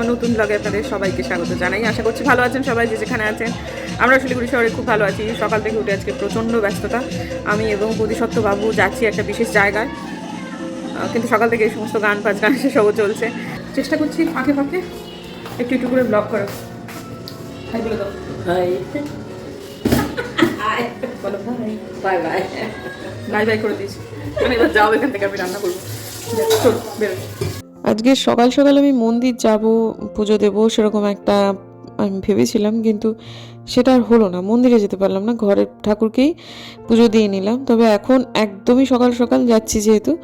আমার নতুন ব্লগে আপনাদের সবাইকে স্বাগত জানাই। আশা করছি ভালো আছেন সবাই যে যেখানে আছেন। আমরা শিলিগুড়ি শহরে খুব ভালো আছি। সকাল থেকে উঠে আজকে প্রচণ্ড ব্যস্ততা। আমি এবং বাবু যাচ্ছি একটা বিশেষ জায়গায়। কিন্তু সকাল থেকে এই সমস্ত গান বাজনা সেসবও চলছে। চেষ্টা করছি ফাঁকে ফাঁকে একটু একটু করে ব্লগ করার। হাই বলে দাও। Bye bye. বাই বাই করে দিয়েছি। মানে এবার যাও এখান থেকে আমি রান্না করব। চল বেরো। আজকে সকাল সকাল আমি মন্দির যাব, পুজো দেব, সেরকম একটা আমি ভেবেছিলাম, কিন্তু সেটা আর হলো না। মন্দিরে যেতে পারলাম না, ঘরের ঠাকুরকেই পুজো দিয়ে নিলাম। তবে এখন একদমই সকাল সকাল যাচ্ছি যেহেতু,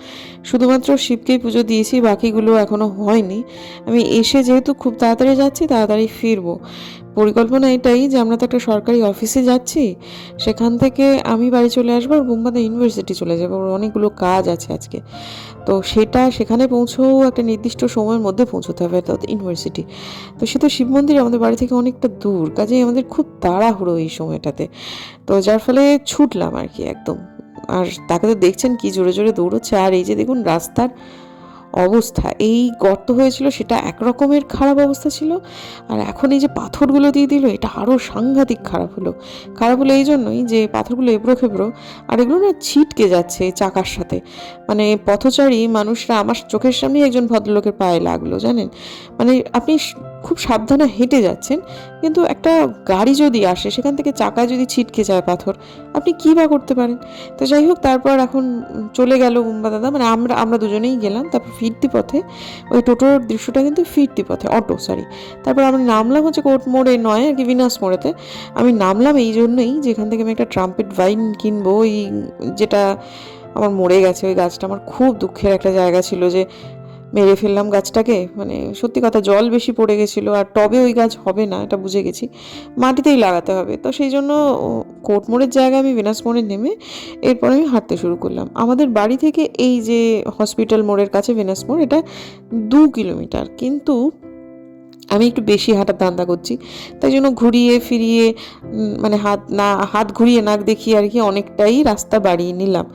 শুধুমাত্র শিবকেই পুজো দিয়েছি, বাকিগুলো এখনও হয়নি। আমি এসে যেহেতু খুব তাড়াতাড়ি যাচ্ছি, তাড়াতাড়ি ফিরবো। পরিকল্পনা এটাই যে আমরা তো একটা সরকারি অফিসে যাচ্ছি, সেখান থেকে আমি বাড়ি চলে আসব আর বোম্বাদে ইউনিভার্সিটি চলে যাব। অনেকগুলো কাজ আছে আজকে। তো সেটা সেখানে পৌঁছেও একটা নির্দিষ্ট সময়ের মধ্যে পৌঁছতে হবে অর্থাৎ ইউনিভার্সিটি তো সে তো শিব মন্দির আমাদের বাড়ি থেকে অনেকটা দূর, কাজেই আমাদের খুব তাড়াহুড়ো এই সময়টাতে। তো যার ফলে ছুটলাম আর কি একদম। আর তাকে তো দেখছেন কি জোরে জোরে দৌড়চ্ছে। আর এই যে দেখুন রাস্তার অবস্থা। এই গর্ত হয়েছিল, সেটা একরকমের খারাপ অবস্থা ছিল। আর এখন এই যে পাথরগুলো দিয়ে দিল, এটা আরও সাংঘাতিক খারাপ হলো। খারাপ হলো এই জন্যই যে পাথরগুলো এবড়ো খেবড়ো, আর এগুলো না ছিটকে যাচ্ছে চাকার সাথে। মানে পথচারী মানুষরা আমার চোখের সামনেই একজন ভদ্রলোকের পায়ে লাগল, জানেন? মানে আপনি খুব সাবধানে হেঁটে যাচ্ছেন, কিন্তু একটা গাড়ি যদি আসে, সেখান থেকে চাকা যদি ছিটকে যায় পাথর, আপনি কী বা করতে পারেন? তো যাই হোক, তারপর এখন চলে গেল বুম্বা দাদা মানে আমরা আমরা দুজনেই গেলাম, তারপর ফিরতি পথে, ওই টোটোর দৃশ্যটা কিন্তু ফিরতি পথে, অটো সরি তারপর আমি নামলাম হচ্ছে কোর্ট মোড়ে নয়, আর কি বিনাস মোড়েতে। আমি নামলাম এই জন্যই যে এখান থেকে আমি একটা ট্রাম্পেট ভাইন কিনবো, ওই যেটা আমার মরে গেছে, ওই গাছটা আমার খুব দুঃখের একটা জায়গা ছিল যে মেরে ফেললাম গাছটাকে। মানে সত্যি কথা জল বেশি পড়ে গেছিল আর টবে ওই গাছ হবে না, এটা বুঝে গেছি। মাটিতেই লাগাতে হবে। তো সেই জন্য কোটমোড়ের মোড়ের জায়গায় আমি বিনাস মোড়ে নেমে এরপর আমি হাঁটতে শুরু করলাম। আমাদের বাড়ি থেকে এই যে হসপিটাল মোড়ের কাছে ভেনাস মোড়, এটা দু কিলোমিটার। কিন্তু আমি একটু বেশি হাঁটার ধান্দা করছি। তাই জন্য ঘুরিয়ে ফিরিয়ে মানে হাত না, হাত ঘুরিয়ে নাক দেখিয়ে আর কি অনেকটাই রাস্তা বাড়িয়ে নিলাম।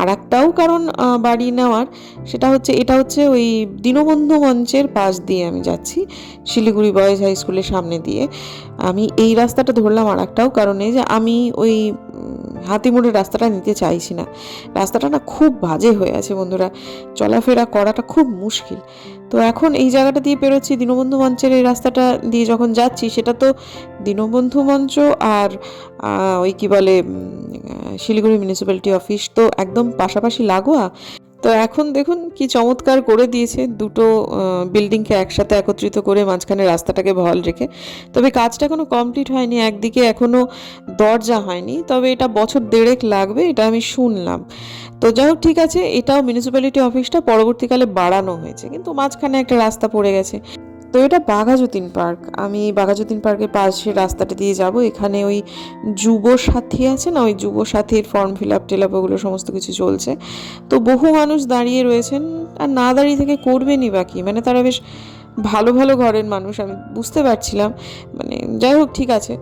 আর একটাও কারণ বাড়িয়ে নেওয়ার সেটা হচ্ছে, এটা হচ্ছে ওই দীনবন্ধু মঞ্চের পাশ দিয়ে আমি যাচ্ছি, শিলিগুড়ি বয়েজ হাই স্কুলের সামনে দিয়ে। আমি এই রাস্তাটা ধরলাম আর একটাও কারণে যে আমি ওই হাতিমোড়ের রাস্তাটা নিতে চাইছি না। রাস্তাটা না খুব বাজে হয়ে আছে বন্ধুরা, চলাফেরা করাটা খুব মুশকিল। তো এখন এই জায়গাটা দিয়ে পেরোচ্ছি দীনবন্ধু মঞ্চের এই রাস্তাটা দিয়ে যখন যাচ্ছি, সেটা তো দীনবন্ধু মঞ্চ আর ওই কি বলে শিলিগুড়ি মিউনিসিপ্যালিটি অফিস তো একদম পাশাপাশি লাগোয়া। তো এখন দেখুন কি চমৎকার করে দিয়েছে দুটো বিল্ডিংকে একসাথে একত্রিত করে মাঝখানে রাস্তাটাকে ভল রেখে। তবে কাজটা এখনও কমপ্লিট হয়নি, একদিকে এখনও দরজা হয়নি, তবে এটা বছর দেড়েক লাগবে, এটা আমি শুনলাম। তো যাই হোক, ঠিক আছে, এটাও মিউনিসিপ্যালিটি অফিসটা পরবর্তীকালে বাড়ানো হয়েছে, কিন্তু মাঝখানে একটা রাস্তা পড়ে গেছে। তো এটা বাঘাযতীন পার্ক। আমি বাঘাযতীন পার্কের পাশে রাস্তাটা দিয়ে যাব। এখানে ওই যুব সাথী আছে না? ওই যুব সাথীর form fill up till up ওগুলো সমস্ত কিছু চলছে। তো বহু মানুষ দাঁড়িয়ে রয়েছেন। আর না দাঁড়িয়ে থেকে করবেনই বাকি মানে তারা বেশ ভালো ভালো ঘরের মানুষ, আমি বুঝতে পারছিলাম। মানে যাই হোক, ঠিক আছে।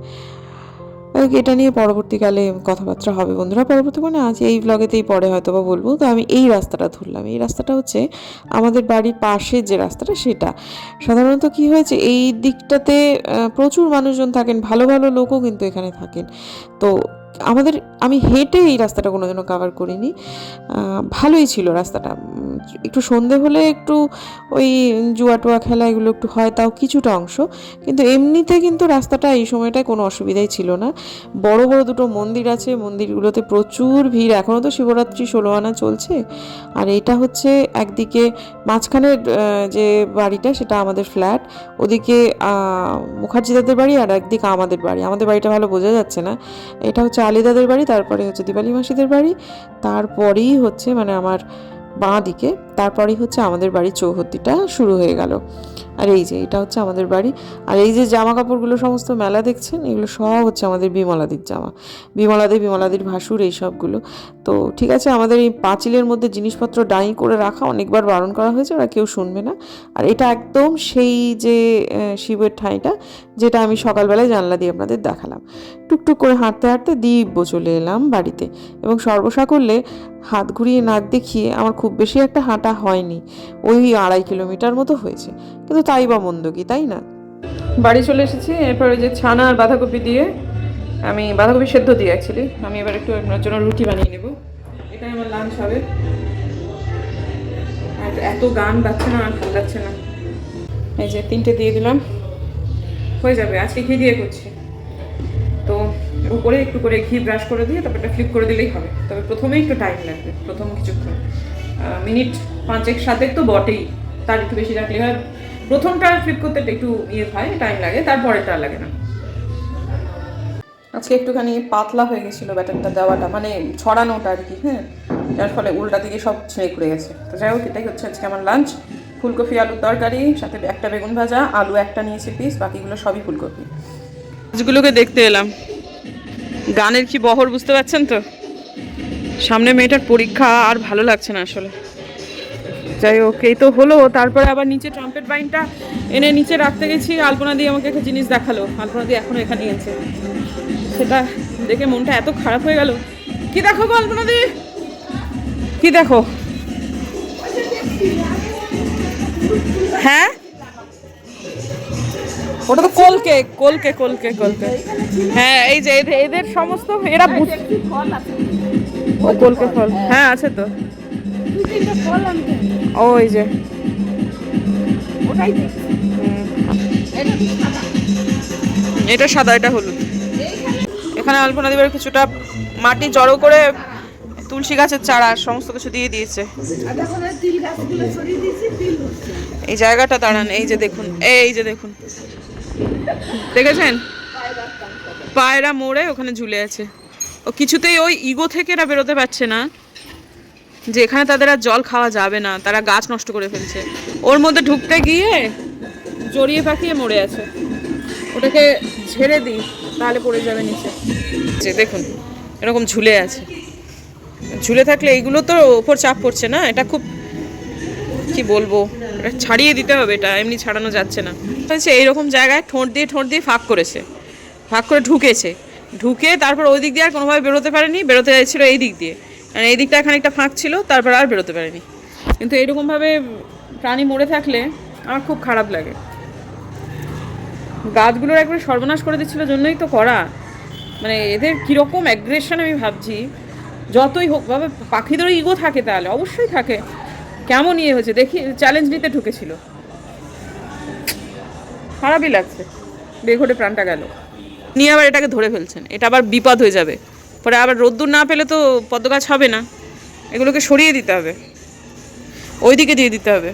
এটা নিয়ে পরবর্তীকালে কথাবার্তা হবে বন্ধুরা। পরবর্তী মানে আজ এই ব্লগেতেই পরে হয়তো বা বলব। তো আমি এই রাস্তাটা ধরলাম। এই রাস্তাটা হচ্ছে আমাদের বাড়ির পাশে যে রাস্তাটা, সেটা। সাধারণত কি হয়েছে, এই দিকটাতে প্রচুর মানুষজন থাকেন, ভালো ভালো লোকও কিন্তু এখানে থাকেন। তো আমাদের, আমি হেঁটে এই রাস্তাটা কোনোদিনও কাভার করিনি। ভালোই ছিল রাস্তাটা। একটু সন্ধে হলে একটু ওই জুয়া টুয়া খেলা এগুলো একটু হয়, তাও কিছুটা অংশ। কিন্তু এমনিতে কিন্তু রাস্তাটা এই সময়টায় কোনো অসুবিধাই ছিল না। বড় বড় দুটো মন্দির আছে, মন্দিরগুলোতে প্রচুর ভিড়। এখনও তো শিবরাত্রি ষোলো আনা চলছে। আর এটা হচ্ছে একদিকে মাঝখানের যে বাড়িটা, সেটা আমাদের ফ্ল্যাট ওদিকে মুখার্জিদাদের বাড়ি আর একদিকে আমাদের বাড়ি। আমাদের বাড়িটা ভালো বোঝা যাচ্ছে না। এটা হচ্ছে আলিদাদের বাড়ি তারপরে হচ্ছে দিবালি মাসিদের বাড়ি তারপরেই হচ্ছে মানে আমার বাঁ দিকে। তারপরেই হচ্ছে আমাদের বাড়ির চৌহদ্দিটা শুরু হয়ে গেল। আর এই যে, এটা হচ্ছে আমাদের বাড়ি। আর এই যে জামা কাপড়গুলো সমস্ত মেলা দেখছেন, এগুলো সব হচ্ছে আমাদের বিমলাদির জামা। বিমলাদি, বিমলাদির ভাসুর, এই সবগুলো। তো ঠিক আছে, আমাদের এই পাঁচিলের মধ্যে জিনিসপত্র ডাই করে রাখা অনেকবার বারণ করা হয়েছে, ওরা কেউ শুনবে না। আর এটা একদম সেই যে শিবের ঠাঁইটা, যেটা আমি সকালবেলায় জানলা দিয়ে আপনাদের দেখালাম। টুকটুক করে হাঁটতে হাঁটতে দিব্য চলে এলাম বাড়িতে। এবং সর্বসাকল্যে হাত ঘুরিয়ে নাক দেখিয়ে আমার খুব বেশি একটা হাঁটা হয়নি। ওই আড়াই কিলোমিটার মতো হয়েছে। কিন্তু তাই বা মন্দ কি, তাই না? বাড়ি চলে এসেছি, এরপর ওই যে ছানা আর বাঁধাকপি দিয়ে আমি বাঁধাকপি সেদ্ধ দিই অ্যাকচুয়ালি আমি এবার একটু আপনার জন্য রুটি বানিয়ে নেব। এটাই আমার লাঞ্চ হবে। আর এত গান বাজছে না, আর ভালো লাগছে না। এই যে তিনটে দিয়ে দিলাম। হয়ে যাবে, আজকে ঘি দিয়ে করছি। তো উপরে একটু করে ঘি ব্রাশ করে দিয়ে, তারপর ফ্লিপ করে দিলেই হবে। তবে প্রথমেই একটু টাইম লাগবে, প্রথম কিছুক্ষণ। মিনিট পাঁচেক সাতেক তো বটেই। তার একটু বেশি রাখলে হয়। প্রথমটা ফ্লিপ করতে একটু ইয়ে হয় টাইম লাগে তারপরেটা লাগে না। আজকে একটুখানি পাতলা হয়ে গেছিল ব্যাটারটা দেওয়াটা মানে ছড়ানোটা আর কি হ্যাঁ? যার ফলে উল্টা দিকে সব ছেড়ে খুলে গেছে। তো যাই হোক এটাই হচ্ছে আজকে আমার লাঞ্চ ফুলকপি আলুর তরকারি সাথে একটা বেগুন ভাজা আলু একটা নিয়েছি পিস বাকিগুলো সবই ফুলকপি। মাছগুলোকে দেখতে এলাম। গানের কি বহর বুঝতে পারছেন তো? সামনে মেয়েটার পরীক্ষা আর ভালো লাগছে না আসলে। যাই হোক, এই তো হলো। তারপরে আবার নিচে ট্রাম্পেট বাইনটা এনে নিচে রাখতে গেছি। আলপনা দিয়ে আমাকে একটা জিনিস দেখাল। আলপনা দিয়ে এখনও এখানে আছে। সেটা দেখে মনটা এত খারাপ হয়ে গেল। কি দেখো আলপনা দি? কি দেখো? হ্যাঁ? ওটা তো কলকে কলকে কলকে কলকে। হ্যাঁ এই যে এদের সমস্ত এরা কলকে ফল হ্যাঁ আছে তো। ওই যে। এটা সাদা, এটা হলুদ। এখানে আলপনা দিবার কিছুটা মাটি জড়ো করে তুলসী গাছের চারা, সমস্ত কিছু দিয়ে দিয়েছে। এই জায়গাটা দাঁড়ান, এই যে দেখুন, এই যে দেখুন। দেখেছেন? পায়রা মোড়ে ওখানে ঝুলে আছে। কিছুতেই ওই ইগো থেকে এরা বেরোতে পারছে না, যে এখানে তাদের আর জল খাওয়া যাবে না, তারা গাছ নষ্ট করে ফেলছে। ওর মধ্যে ঢুকতে গিয়ে জড়িয়ে পাকিয়ে মরে আছে। ওটাকে ঝেড়ে দিই, তাহলে পড়ে যাবে নিচে। যে দেখুন, এরকম ঝুলে আছে। ঝুলে থাকলে এইগুলো তো ওপর চাপ পড়ছে না, এটা খুব, কি বলব, এটা ছাড়িয়ে দিতে হবে এটা, এমনি ছাড়ানো যাচ্ছে না। এইরকম জায়গায় ঠোঁট দিয়ে ঠোঁট দিয়ে ফাঁক করেছে। ফাঁক করে ঢুকেছে। ঢুকে তারপর ওই দিক দিয়ে আর কোনোভাবে বেরোতে পারেনি, বেরোতে চাইছিল এই দিক দিয়ে। মানে এই দিকটা খানিকটা ফাঁক ছিল, তারপর আর বেরোতে পারেনি। কিন্তু এইরকমভাবে প্রাণী মরে থাকলে আমার খুব খারাপ লাগে। গাছগুলোর একবারে সর্বনাশ করে দিচ্ছিল, জন্যই তো করা। মানে এদের কীরকম অ্যাগ্রেশন আমি ভাবছি। যতই হোক ভাবে পাখিদেরও ইগো থাকে তাহলে, অবশ্যই থাকে। কেমন ইয়ে হয়েছে? দেখি চ্যালেঞ্জ নিতে ঢুকেছিল। খারাপই লাগছে। বেঘটে প্রাণটা গেল। নিয়ে আবার এটাকে ধরে ফেলছেন। এটা আবার বিপদ হয়ে যাবে। পরে আবার রোদ্দুর না পেলে তো পদ্ম গাছ হবে না। এগুলোকে সরিয়ে দিতে হবে। ওইদিকে দিয়ে দিতে হবে।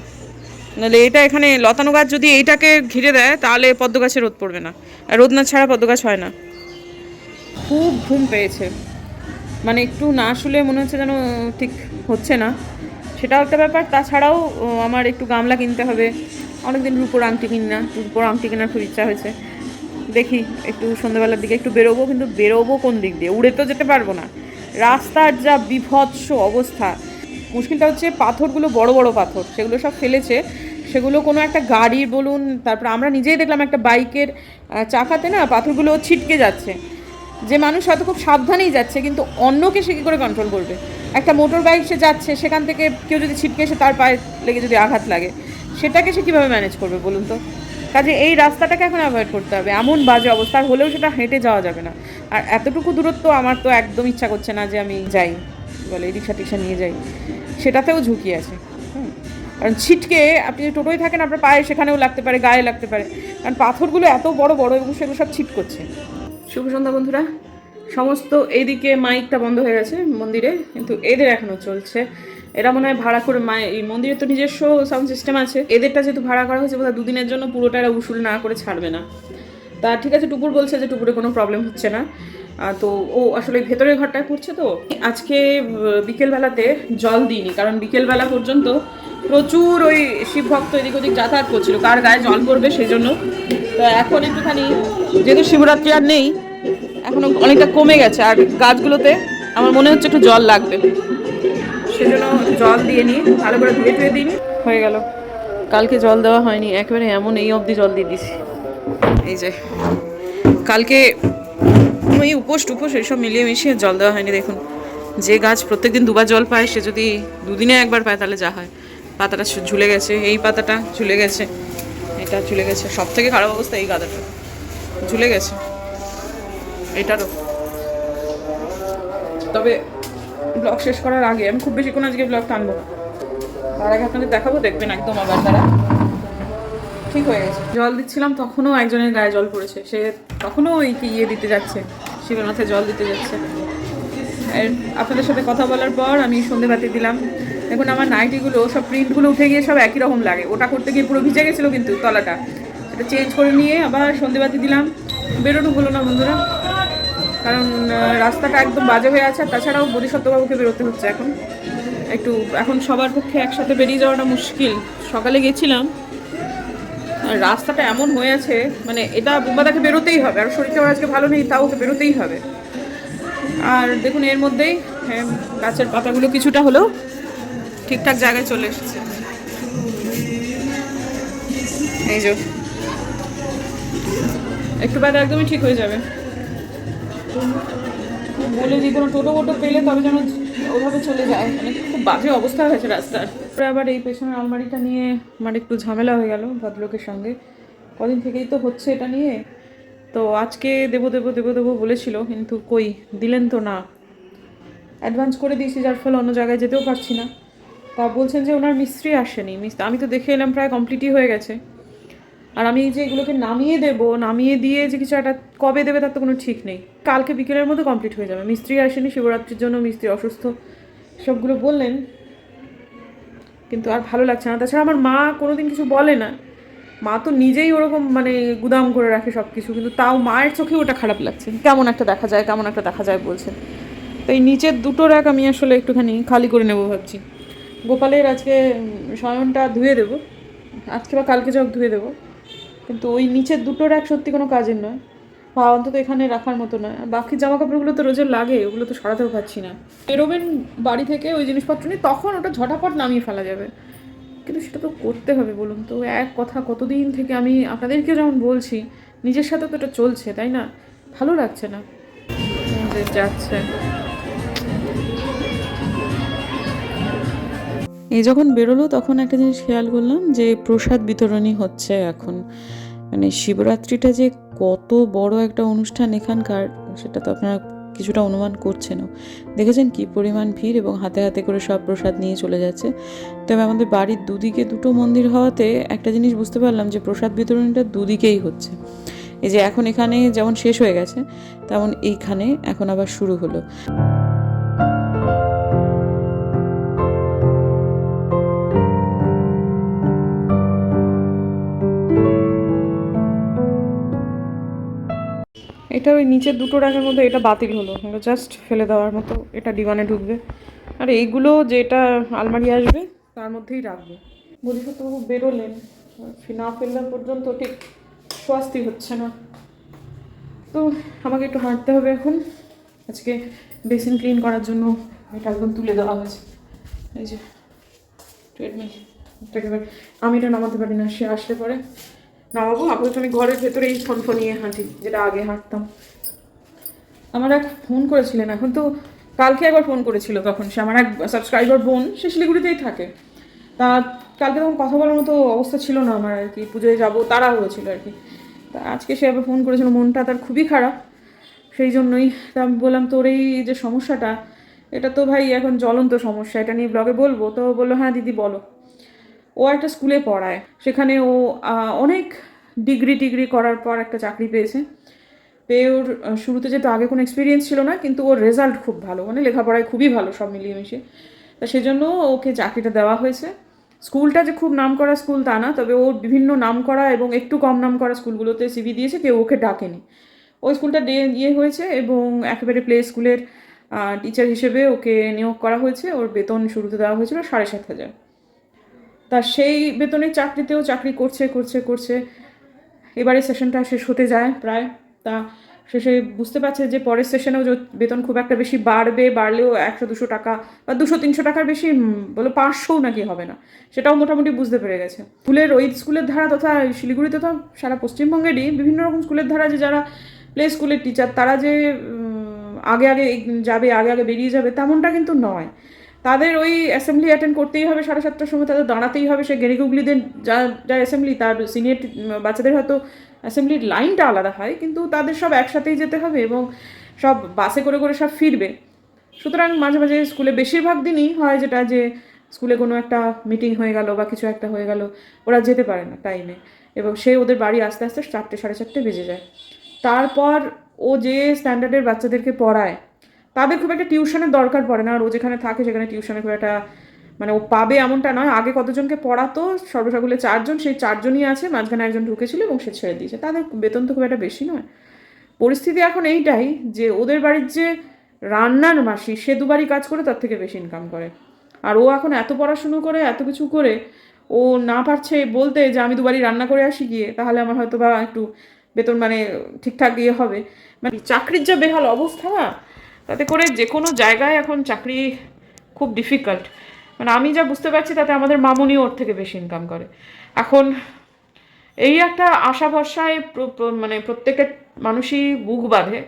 নাহলে এটা এখানে লতানো গাছ যদি এইটাকে ঘিরে দেয়, তাহলে পদ্ম গাছে রোদ পড়বে না। আর রোদ না ছাড়া পদ্ম গাছ হয় না। খুব ঘুম পেয়েছে। মানে একটু না শুলে মনে হচ্ছে যেন ঠিক হচ্ছে না। সেটাও একটা ব্যাপার। তাছাড়াও আমার একটু গামলা কিনতে হবে। অনেকদিন রূপোর আংটি কিনি না। রূপোর আংটি কেনার খুব ইচ্ছা হয়েছে। দেখি, একটু সন্ধ্যাবেলার দিকে একটু বেরোবো, কিন্তু বেরোবো কোন দিক দিয়ে? উড়ে তো যেতে পারব না। রাস্তার যা বিভৎস অবস্থা, মুশকিলটা হচ্ছে পাথরগুলো বড় বড় পাথর, সেগুলো সব ফেলেছে। সেগুলো কোনো একটা গাড়ির বলুন, তারপর আমরা নিজেই দেখলাম একটা বাইকের চাকাতে না পাথরগুলো ছিটকে যাচ্ছে। যে মানুষ হয়তো খুব সাবধানেই যাচ্ছে, কিন্তু অন্যকে সে কী করে কন্ট্রোল করবে? একটা মোটর বাইক সে যাচ্ছে, সেখান থেকে কেউ যদি ছিটকে এসে তার পায়ে লেগে যদি আঘাত লাগে, সেটাকে সে কীভাবে ম্যানেজ করবে বলুন তো? কাজে এই রাস্তাটাকে এখন অ্যাভয়েড করতে হবে। এমন বাজে অবস্থা হলেও সেটা হেঁটে যাওয়া যাবে না। আর এতটুকু দূরত্ব আমার তো একদম ইচ্ছা করছে না যে আমি যাই, বলে রিক্সা টিক্সা নিয়ে যাই। সেটাতেও ঝুঁকি আছে। কারণ ছিটকে আপনি যে টোটোয় থাকেন, আপনার পায়ে সেখানেও লাগতে পারে, গায়ে লাগতে পারে। কারণ পাথরগুলো এত বড় বড় এবং সেগুলো সব ছিট করছে। শুভ সন্ধ্যা বন্ধুরা। সমস্ত এইদিকে মাইকটা বন্ধ হয়ে গেছে মন্দিরে, কিন্তু এদের এখনও চলছে। এরা মনে হয় ভাড়া করে মাই এই মন্দিরে তো নিজস্ব সাউন্ড সিস্টেম আছে। এদেরটা যেহেতু ভাড়া করা হয়েছে, বোধহয় দুদিনের জন্য পুরোটা এরা উসুল না করে ছাড়বে না। তা ঠিক আছে টুপুর বলছে যে টুপুরে কোনো প্রবলেম হচ্ছে না। তো ও আসলে ভেতরের ঘরটায় পড়ছে তো। আজকে বিকেলবেলাতে জল দিইনি, কারণ বিকেলবেলা পর্যন্ত প্রচুর ওই শিব ভক্ত এদিক ওদিক যাতায়াত করছিল। কার গায়ে জল পড়বে সেই জন্য তো এখন একটুখানি, যেহেতু শিবরাত্রি আর নেই, এখনও অনেকটা কমে গেছে। আর গাছগুলোতে আমার মনে হচ্ছে একটু জল লাগবে। সেজন্য জল দিয়ে নিই, ভালো করে ধুয়ে ধুয়ে দিই হয়ে গেল। কালকে জল দেওয়া হয়নি, একেবারে এমন এই অবধি জল দিয়ে দিছি। এই যে, কালকে ওই উপোস টুপোস এইসব মিলিয়ে মিশিয়ে জল দেওয়া হয়নি, দেখুন। যে গাছ প্রত্যেকদিন দুবার জল পায়, সে যদি দুদিনে একবার পায়, তাহলে যা হয়। পাতাটা ঝুলে গেছে, এই পাতাটা ঝুলে গেছে, এটা ঝুলে গেছে। সব থেকে খারাপ অবস্থা এই গাদাটা। ঝুলে গেছে। এটারও। তবে ব্লগ শেষ করার আগে, আমি খুব বেশিক্ষণ আজকে ব্লগ টানবো না। তার আগে আপনাদের দেখাবো, দেখবেন একদম আবার তারা। ঠিক হয়ে গেছে। জল দিচ্ছিলাম, তখনও একজনের গায়ে জল পড়েছে। সে তখনও ওই ইয়ে দিতে যাচ্ছে শিবের মাথায় জল দিতে যাচ্ছে। আপনাদের সাথে কথা বলার পর আমি সন্ধেবাতি দিলাম। দেখুন, আমার নাইটিগুলো, সব প্রিন্টগুলো উঠে গিয়ে সব একই রকম লাগে। ওটা করতে গিয়ে পুরো ভিজে গেছিল কিন্তু তলাটা। এটা চেঞ্জ করে নিয়ে আবার সন্ধেবাতি দিলাম। বেরোনো হলো না বন্ধুরা। কারণ রাস্তাটা একদম বাজে হয়ে আছে আর তাছাড়াও বোধিসত্ত্ববাবুকে বেরোতে হচ্ছে এখন। একটু এখন সবার পক্ষে একসাথে বেরিয়ে যাওয়াটা মুশকিল। সকালে গেছিলাম আর রাস্তাটা এমন হয়ে আছে মানে এটা বুম্বাদাকে বেরোতেই হবে আর শরীরটা আজকে ভালো নেই তাও ওকে বেরোতেই হবে। আর দেখুন এর মধ্যেই হ্যাঁ, গাছের পাতাগুলো কিছুটা হলেও ঠিকঠাক জায়গায় চলে এসেছে। এই একটু বাদে একদমই ঠিক হয়ে যাবে। বলে যে কোনো টোটো ফোটো পেলে তবে যেন ওভাবে চলে যায়। মানে খুব বাজে অবস্থা হয়েছে রাস্তার। তারপরে আবার এই পেছনের আলমারিটা নিয়ে আমার একটু ঝামেলা হয়ে গেল ভদ্রলোকের সঙ্গে। কদিন থেকেই তো হচ্ছে এটা নিয়ে। তো আজকে দেবো দেবো দেবো দেবো বলেছিল, কিন্তু কই, দিলেন তো না। অ্যাডভান্স করে দিয়েছি, যার ফলে অন্য জায়গায় যেতেও পারছি না। তা বলছেন যে ওনার মিস্ত্রি আসেনি। মিস্ত্রি আমি তো দেখে এলাম প্রায় কমপ্লিটই হয়ে গেছে। আর আমি যে এগুলোকে নামিয়ে দেবো, নামিয়ে দিয়ে যে কিছু একটা কবে দেবে তার তো কোনো ঠিক নেই। কালকে বিকেলের মধ্যে কমপ্লিট হয়ে যাবে। মিস্ত্রি আসেনি, শিবরাত্রির জন্য মিস্ত্রি অসুস্থ। সবগুলো বললেন, কিন্তু আর ভালো লাগছে না। তাছাড়া আমার মা কোনোদিন কিছু বলে না। মা তো নিজেই ওরকম মানে গুদাম করে রাখে সব কিছু কিন্তু তাও মায়ের চোখে ওটা খারাপ লাগছে। কেমন একটা দেখা যায়, কেমন একটা দেখা যায় বলছেন তো এই নিচের দুটো র্যাক আমি আসলে একটুখানি খালি করে নেব ভাবছি। গোপালের আজকে শয়নটা ধুয়ে দেবো। আজকে বা কালকে যাক ধুয়ে দেবো। কিন্তু ওই নিচের দুটো র্যাক সত্যি কোনো কাজের নয়। বা অন্তত এখানে রাখার মতো নয়। আর বাকি জামা কাপড়গুলো তো রোজের লাগে, ওগুলো তো সরাতেও পারছি না। বেরোবেন বাড়ি থেকে ওই জিনিসপত্র নিয়ে, তখন ওটা ঝটাপট নামিয়ে ফেলা যাবে। কিন্তু সেটা তো করতে হবে বলুন তো। এক কথা, কতদিন থেকে আমি আপনাদেরকে যেমন বলছি, নিজের সাথে তো এটা চলছে, তাই না? ভালো লাগছে না। যাচ্ছে। এই যখন বেরোলো, তখন একটা জিনিস খেয়াল করলাম যে, প্রসাদ বিতরণী হচ্ছে এখন। মানে শিবরাত্রিটা যে কত বড় একটা অনুষ্ঠান এখানকার, সেটা তো আপনারা কিছুটা অনুমান করছেনও। দেখেছেন কি পরিমাণ ভিড় এবং হাতে হাতে করে সব প্রসাদ নিয়ে চলে যাচ্ছে। তবে আমাদের বাড়ির দুদিকে দুটো মন্দির হওয়াতে একটা জিনিস বুঝতে পারলাম যে, প্রসাদ বিতরণীটা দুদিকেই হচ্ছে। এই যে এখন এখানে যেমন শেষ হয়ে গেছে, তেমন এইখানে এখন আবার শুরু হলো। এটা ওই নিচের দুটো রাখের মধ্যে এটা বাতিল হলো। জাস্ট ফেলে দেওয়ার মতো এটা ডিভানে ঢুকবে। আর এইগুলো যেটা আলমারি আসবে, তার মধ্যেই রাখব। বোধিসত্ত্ববাবু বেরোলেন। না ফেললে পর্যন্ত ঠিক স্বস্তি হচ্ছে না। তো আমাকে একটু হাঁটতে হবে এখন। আজকে বেসিন ক্লিন করার জন্য এটা একদম তুলে দেওয়া হয়েছে। এই যে ট্রেডমিল আমি এটা নামাতে পারি না, সে আসলে পরে। নামাবো, আপাতত আমি ঘরের ভেতরেই ফোন ফোন নিয়ে হাঁটি, যেটা আগে হাঁটতাম। আমার এক ফোন করেছিলেন, এখন তো কালকে একবার ফোন করেছিল তখন, সে আমার এক সাবস্ক্রাইবার বোন, সে শিলিগুড়িতেই থাকে। তা কালকে তখন কথা বলার মতো অবস্থা ছিল না আমার আর কি, পুজোয় যাব তারা হয়েছিল আর কি। তা আজকে সে আবার ফোন করেছিল, মনটা তার খুবই খারাপ। সেই জন্যই তা বললাম, তোর এই যে সমস্যাটা, এটা তো ভাই এখন জ্বলন্ত সমস্যা, এটা নিয়ে ব্লগে বলব? তো বলল হ্যাঁ দিদি, বলো। ও একটা স্কুলে পড়ায়। সেখানে ও অনেক ডিগ্রি টিগ্রি করার পর একটা চাকরি পেয়েছে। পেয়ে ওর শুরুতে যেহেতু আগে কোনো এক্সপিরিয়েন্স ছিল না, কিন্তু ওর রেজাল্ট খুব ভালো মানে লেখাপড়ায় খুবই ভালো সব মিলিয়ে মিশিয়ে তা সেজন্য ওকে চাকরিটা দেওয়া হয়েছে। স্কুলটা যে খুব নাম করা স্কুল তা না, তবে ওর বিভিন্ন নাম করা এবং একটু কম নাম করা স্কুলগুলোতে সিভি দিয়েছে, কেউ ওকে ডাকেনি। ওই স্কুলটা ডে ইয়ে হয়েছে এবং একেবারে প্লে স্কুলের টিচার হিসেবে ওকে নিয়োগ করা হয়েছে। ওর বেতন শুরুতে দেওয়া হয়েছিল সাড়ে সাত হাজার। তা সেই বেতনের চাকরিতেও চাকরি করছে করছে করছে। এবারে সেশনটা শেষ হতে যায় প্রায়। তা শেষে বুঝতে পারছে যে পরের সেশনেও বেতন খুব একটা বেশি বাড়বে, বাড়লেও একশো, দুশো টাকা বা দুশো, তিনশো টাকার বেশি বলো পাঁচশোও নাকি হবে না। সেটাও মোটামুটি বুঝতে পেরে গেছে। স্কুলের ওই স্কুলের ধারা তথা শিলিগুড়ি তথা সারা পশ্চিমবঙ্গেরই বিভিন্ন রকম স্কুলের ধারা যে যারা প্লে স্কুলের টিচার তারা যে আগে আগে যাবে, আগে আগে বেরিয়ে যাবে, তেমনটা কিন্তু নয়। তাদের ওই অ্যাসেম্বলি অ্যাটেন্ড করতেই হবে সাড়ে সাতটার সময়, তাদের দাঁড়াতেই হবে। সে গেরিগুগলিদের যা যা অ্যাসেম্বলি তার সিনিয়র বাচ্চাদের হয়তো অ্যাসেম্বলির লাইনটা আলাদা হয়, কিন্তু তাদের সব একসাথেই যেতে হবে এবং সব বাসে করে করে সব ফিরবে। সুতরাং মাঝে মাঝে স্কুলে বেশিরভাগ দিনই হয় যেটা যে স্কুলে কোনো একটা মিটিং হয়ে গেল বা কিছু একটা হয়ে গেল, ওরা যেতে পারে না টাইমে এবং সে ওদের বাড়ি আস্তে আস্তে চারটে, সাড়ে চারটে বেজে যায়। তারপর ও যে স্ট্যান্ডার্ডের বাচ্চাদেরকে পড়ায় তাদের খুব একটা টিউশনের দরকার পড়ে না। আর ও যেখানে থাকে সেখানে টিউশনে খুব একটা মানে ও পাবে এমনটা নয়। আগে কতজনকে পড়াতো? সর্বসাকুলে চারজন। সেই চারজনই আছে। মাঝখানে একজন ঢুকেছিল এবং সে ছেড়ে দিয়েছে। তাদের বেতন তো খুব একটা বেশি নয়। পরিস্থিতি এখন এইটাই যে ওদের বাড়ির যে রান্নার মাসি, সে দুবারই কাজ করে, তার থেকে বেশি ইনকাম করে। আর ও এখন এত পড়াশুনো করে, এত কিছু করে, ও না পারছে বলতে যে আমি দুবারই রান্না করে আসি গিয়ে, তাহলে আমার হয়তো বা একটু বেতন মানে ঠিকঠাক ইয়ে হবে। মানে চাকরির যা বেহাল অবস্থা তাতে করে যে কোনো জায়গায় এখন চাকরি খুব ডিফিকাল্ট মানে আমি যা বুঝতে পারছি তাতে আমাদের মামুনি ওর থেকে বেশি ইনকাম করে। এখন এই একটা আশা ভরসায় মানে প্রত্যেকের মানুষই বুক বাঁধে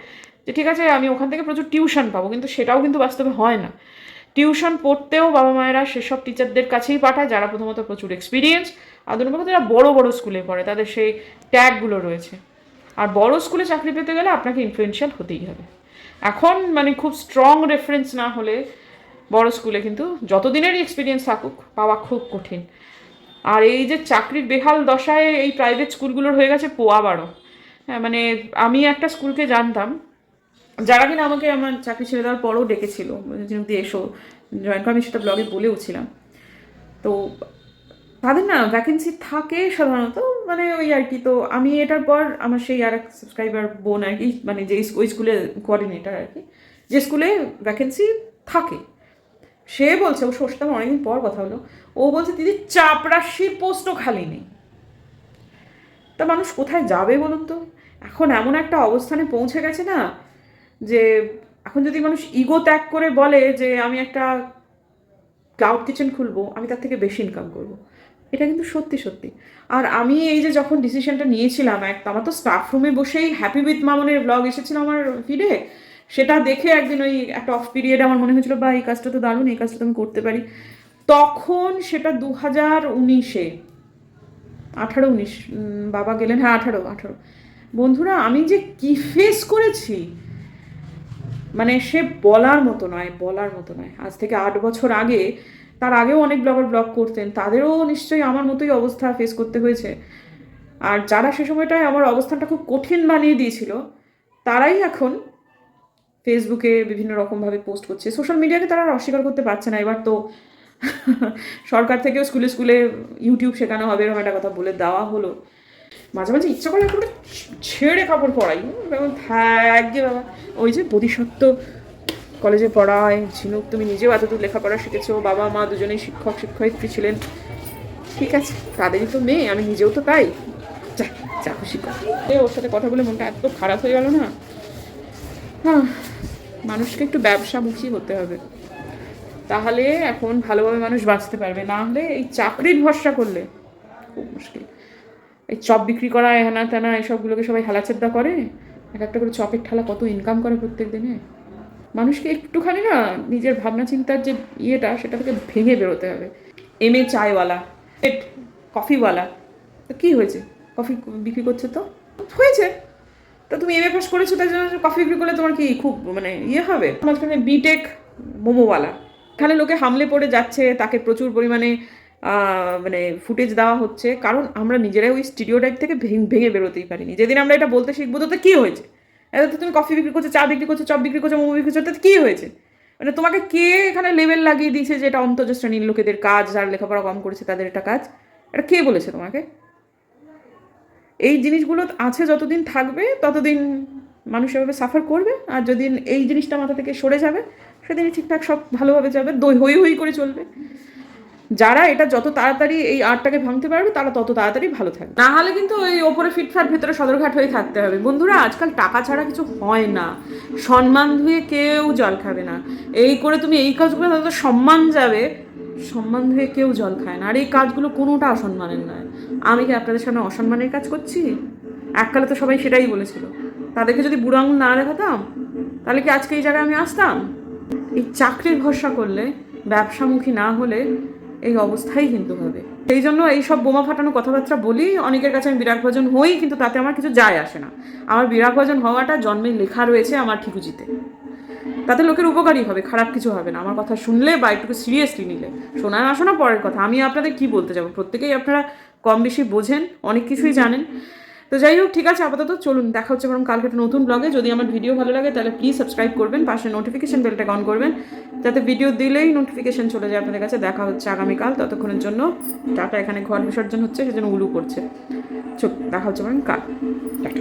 যে ঠিক আছে আমি ওখান থেকে প্রচুর টিউশন পাবো, কিন্তু সেটাও কিন্তু বাস্তবে হয় না। টিউশন পড়তেও বাবা মায়েরা সেসব টিচারদের কাছেই পাঠায়, যারা প্রথমত প্রচুর এক্সপিরিয়েন্স আর দু যারা বড়ো বড়ো স্কুলে পড়ে, তাদের সেই ট্যাগগুলো রয়েছে। আর বড় স্কুলে চাকরি পেতে গেলে আপনাকে ইনফ্লুয়েন্সিয়াল হতেই হবে। এখন মানে খুব স্ট্রং রেফারেন্স না হলে বড় স্কুলে কিন্তু যতদিনেরই এক্সপিরিয়েন্স থাকুক, পাওয়া খুব কঠিন। আর এই যে চাকরির বেহাল দশায় এই প্রাইভেট স্কুলগুলোর হয়ে গেছে পোয়া বারো। হ্যাঁ মানে আমি একটা স্কুলকে জানতাম, যারা কিনা আমাকে আমার চাকরি ছেড়ে দেওয়ার পরও ডেকেছিল। যদি এসো জয়েন করে, আমি সেটা ব্লগে বলেও ছিলাম তো তাদের না ভ্যাকেন্সি থাকে সাধারণত মানে ওই আর কি, তো আমি এটার পর আমার সেই আর এক সাবস্ক্রাইবার বোন আর কি মানে যে ওই স্কুলের কোঅর্ডিনেটর আর কি, যে স্কুলে ভ্যাকেন্সি থাকে। সে বলছে ও আমার অনেকদিন পর কথা হলো, ও বলছে, দিদি চাপরাশি পোস্টও খালি নেই। তা মানুষ কোথায় যাবে বলুন তো? এখন এমন একটা অবস্থানে পৌঁছে গেছে না, যে এখন যদি মানুষ ইগো ত্যাগ করে বলে যে, আমি একটা ক্লাউড কিচেন খুলবো, আমি তার থেকে বেশি ইনকাম করব। এটা কিন্তু সত্যি সত্যি। আর আমি এই যে যখন ডিসিশনটা নিয়েছিলাম, এক আমার তো স্টাফ রুমে বসেই হ্যাপি উইথ মামনের ব্লগ এসেছিল আমার ফিডে সেটা দেখে একদিন ওই একটা অফ পিরিয়ডে আমার মনে হয়েছিল বা এই কাজটা তো দারুণ, এই কাজটা তো আমি করতে পারি। তখন সেটা দু হাজার উনিশে আঠারো উনিশ বাবা গেলেন হ্যাঁ আঠারো আঠারো। বন্ধুরা, আমি যে কি ফেস করেছি? মানে সে বলার মতো নয়, বলার মতো নয়। আজ থেকে আট বছর আগে তার আগেও অনেক ব্লগার ব্লগ করতেন, তাদেরও নিশ্চয়ই আমার মতোই অবস্থা ফেস করতে হয়েছে। আর যারা সে সময়টায় আমার অবস্থানটা খুব কঠিন বানিয়ে দিয়েছিল, তারাই এখন ফেসবুকে বিভিন্ন রকমভাবে পোস্ট করছে। সোশ্যাল মিডিয়াকে তারা আর অস্বীকার করতে পারছে না। এবার তো সরকার থেকেও স্কুলে স্কুলে ইউটিউব শেখানো হবে, এরকম একটা কথা বলে দেওয়া হলো। মাঝে মাঝে ইচ্ছা করে একটু ছেড়ে কাপড় পরাই। যেমন বাবা। ওই যে বোধিসত্ত্ব কলেজে পড়ায় ঝিনুক, তুমি নিজেও এতদূর লেখাপড়া শিখেছো। বাবা, মা দুজনেই শিক্ষক, শিক্ষয়িত্রী ছিলেন। ঠিক আছে, তাদেরই তো মেয়ে, আমি নিজেও তো তাই। যা খুশি। ওর সাথে কথা বলে মনটা এত খারাপ হয়ে গেল না? হ্যাঁ মানুষকে একটু ব্যবসামুখী হতে হবে। তাহলে এখন ভালোভাবে মানুষ বাঁচতে পারবে। না হলে এই চাকরির ভরসা করলে খুব মুশকিল। এই চপ বিক্রি করা হেনা তেনা এসবগুলোকে সবাই হেলাচেদ্দা করে? এক একটা করে চপের ঠালা কত ইনকাম করে প্রত্যেক দিনে? মানুষকে একটুখানি না নিজের ভাবনা চিন্তার যে ইয়েটা, সেটা থেকে ভেঙে বেরোতে হবে। এম এ চায়ওয়ালা এট কফিওয়ালা। তো কী হয়েছে? কফি বিক্রি করছে তো? হয়েছে। তা তুমি এম এ পাস করেছ, তার জন্য কফি বিক্রি করলে তোমার কি খুব মানে ইয়ে হবে? মাঝখানে বিটেক মোমোওয়ালা। এখানে লোকে হামলে পড়ে যাচ্ছে, তাকে প্রচুর পরিমাণে মানে ফুটেজ দেওয়া হচ্ছে। কারণ আমরা নিজেরাই ওই স্টুডিও টাইপ থেকে ভেঙে ভেঙে বেরোতেই পারিনি। যেদিন আমরা এটা বলতে শিখব তো কী হয়েছে? এত তো তুমি কফি বিক্রি করছ, চা বিক্রি করছ, চপ বিক্রি করছ, মোমো বিক্রি করছ, তাতে কী হয়েছে? মানে তোমাকে কে এখানে লেভেল লাগিয়ে দিয়েছে যে এটা অন্তর্জ শ্রেণির লোকেদের কাজ, যারা লেখাপড়া কম করেছে তাদের এটা কাজ? এটা কে বলেছে তোমাকে? এই জিনিসগুলো আছে যতদিন থাকবে, ততদিন মানুষ এভাবে সাফার করবে, আর যদি এই জিনিসটা মাথা থেকে সরে যাবে, সেদিনই ঠিকঠাক সব ভালোভাবে যাবে, দই হই হই করে চলবে। যারা এটা যত তাড়াতাড়ি এই আর্টটাকে ভাঙতে পারবে, তারা তত তাড়াতাড়ি ভালো থাকবে। না হলে কিন্তু ওই ওপরে ফিটফাট, ভেতরে সদরঘাট হয়ে থাকতে হবে। বন্ধুরা, আজকাল টাকা ছাড়া কিছু হয় না। সম্মান ধুয়ে কেউ জল খাবে না। এই করে তুমি এই কাজগুলো যত সম্মান যাবে। সম্মান ধুয়ে কেউ জল খায় না। আর এই কাজগুলো কোনোটা অসম্মানের নয়। আমি কি আপনাদের সামনে অসম্মানের কাজ করছি? এককালে তো সবাই সেটাই বলেছিল। তাদেরকে যদি বুড়ো আঙুল না দেখাতাম, তাহলে কি আজকে এই জায়গায় আমি আসতাম? এই চাকরির ভরসা করলে, ব্যবসামুখী না হলে এই অবস্থাই কিন্তু হবে। সেই জন্য এই সব বোমা ফাটানো কথাবার্তা বলি, অনেকের কাছে আমি বিরাট ভজন হই, কিন্তু তাতে আমার কিছু যায় আসে না। আমার বিরাট ভজন হওয়াটা জন্মে লেখা রয়েছে আমার ঠিকুজিতে। তাতে লোকের উপকারই হবে, খারাপ কিছু হবে না। আমার কথা শুনলে বা একটু সিরিয়াসলি নিলে। শোনা না শোনা পরের কথা। আমি আপনাদের কি বলতে যাব? প্রত্যেকেই আপনারা কম বেশি বোঝেন, অনেক কিছুই জানেন। তো যাই হোক, ঠিক আছে, আপাতত চলুন, দেখা হচ্ছে বরং কালকে একটা নতুন ব্লগে যদি আমার ভিডিও ভালো লাগে, তাহলে প্লিজ সাবস্ক্রাইব করবেন, পাশে নোটিফিকেশান বেলটাকে অন করবেন, যাতে ভিডিও দিলেই নোটিফিকেশন চলে যায় আপনাদের কাছে। দেখা হচ্ছে আগামীকাল, ততক্ষণের জন্য টাটা। এখানে ঘর বিসর্জন হচ্ছে, সেজন্য উলু করছে। চোখ দেখা হচ্ছে বরং কাল। টাটা।